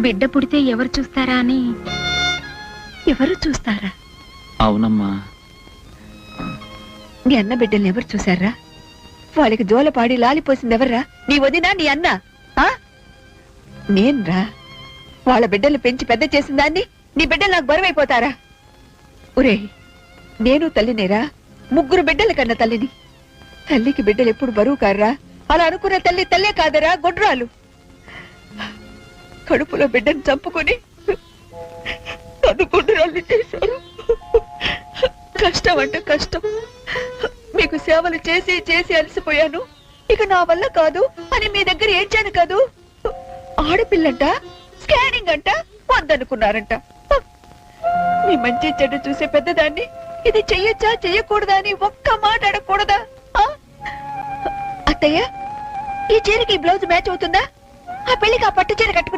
బిడ్డ పుడితే ఎవరు చూస్తారా అని? ఎవరు చూస్తారా? అవునమ్మా. నీ అన్న బిడ్డల్ని ఎవరు చూసారా వాళ్ళకి జోలపాడి లాలిపోసింది ఎవర్రా? నీ వదినా నీ అన్న? ఆ? నేన్రా? వాళ్ళ బిడ్డలు పెంచి పెద్ద చేసిన దాన్ని నీ బిడ్డలు నాకు బరువైపోతారా? ఒరే నేను తల్లినేరా? ముగ్గురు బిడ్డల కన్న తల్లిని. తల్లికి బిడ్డలు ఎప్పుడు బరువు కారా అలా అనుకున్న తల్లి తల్లే కాదరా గొడ్రాలు. కడుపులో బిడ్డను చంపుకొని నన్ను చేశారు కష్టం అంటే కష్టం. మీకు సేవలు చేసి చేసి అలసిపోయాను. ఇక నా వల్ల కాదు. అని మీ దగ్గర ఏడ్చాను కాదు. ఆడపిల్లంట స్కానింగ్ అంట వద్దనుకున్నారంట మీ మంచి చెడ్డ చూసే పెద్దదాన్ని ఇది చెయ్యొచ్చా చెయ్యకూడదా అని ఒక్క మాట అడగకూడదా? ఆ? అత్తయ్య ఈ చీరకి బ్లౌజ్ మ్యాచ్ అవుతుందా? ఆ పెళ్ళికి ఆ పట్టు చీర కట్టుకుని